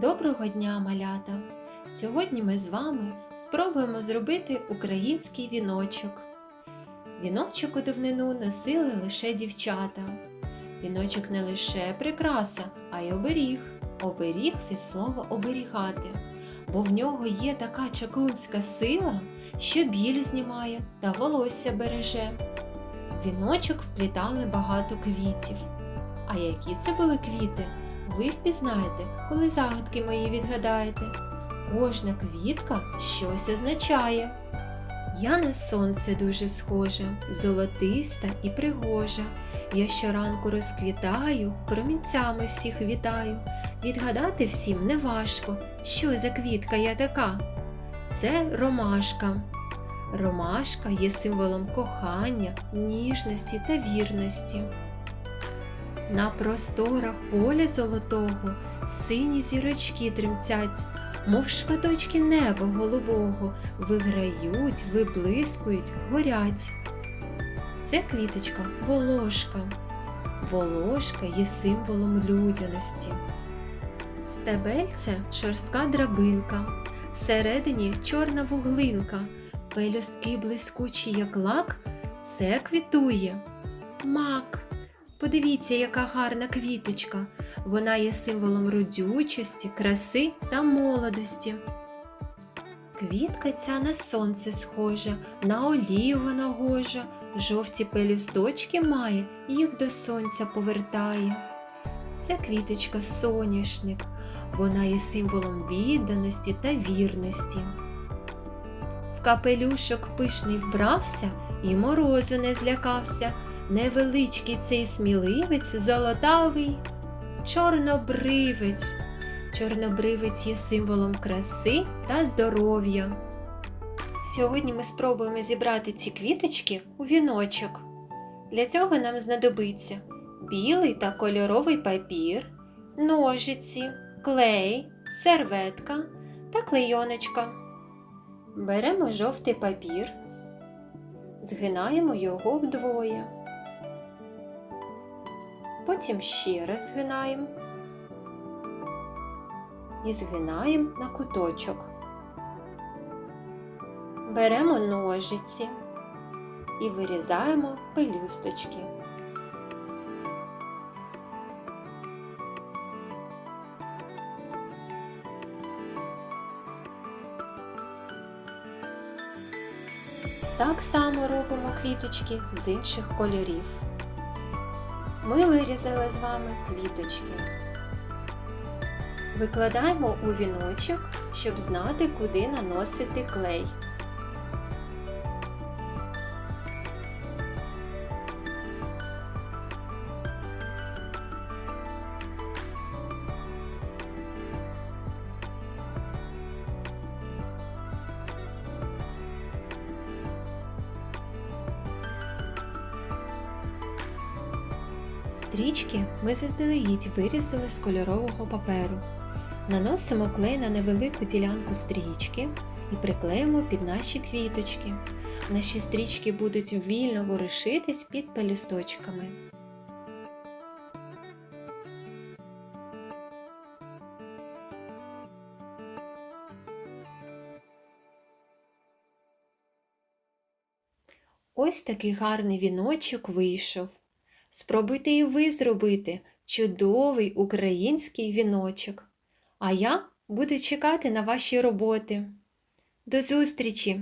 Доброго дня, малята! Сьогодні ми з вами спробуємо зробити український віночок. Віночок у давнину носили лише дівчата. Віночок не лише прикраса, а й оберіг. Оберіг від слова оберігати, бо в нього є така чаклунська сила, що біль знімає та волосся береже. Віночок вплітали багато квітів. А які це були квіти? Ви впізнаєте, коли загадки мої відгадаєте. Кожна квітка щось означає. Я на сонце дуже схожа, золотиста і пригожа. Я щоранку розквітаю, промінцями всіх вітаю. Відгадати всім неважко, що за квітка я така. Це ромашка. Ромашка є символом кохання, ніжності та вірності. На просторах поля золотого сині зірочки тремтять, мов шматочки неба голубого, виграють, виблискують, горять. Це квіточка волошка. Волошка є символом людяності. Стебельце шорстка драбинка, всередині чорна вуглинка, пелюстки блискучі, як лак, це квітує. Мак. Подивіться, яка гарна квіточка. Вона є символом родючості, краси та молодості. Квітка ця на сонце схожа, на олію вона гожа, жовті пелюсточки має, їх до сонця повертає. Це квіточка соняшник, вона є символом відданості та вірності. В капелюшок пишний вбрався і морозу не злякався. Невеличкий цей сміливець золотавий чорнобривець. Чорнобривець є символом краси та здоров'я. Сьогодні ми спробуємо зібрати ці квіточки у віночок. Для цього нам знадобиться білий та кольоровий папір, ножиці, клей, серветка та клейоночка. Беремо жовтий папір, згинаємо його вдвоє. Потім ще раз згинаємо і згинаємо на куточок. Беремо ножиці і вирізаємо пелюсточки. Так само робимо квіточки з інших кольорів. Ми вирізали з вами квіточки. Викладаємо у віночок, щоб знати, куди наносити клей. Стрічки ми заздалегідь вирізали з кольорового паперу. Наносимо клей на невелику ділянку стрічки і приклеїмо під наші квіточки. Наші стрічки будуть вільно ворушитись під пелюсточками. Ось такий гарний віночок вийшов. Спробуйте і ви зробити чудовий український віночок. А я буду чекати на ваші роботи. До зустрічі!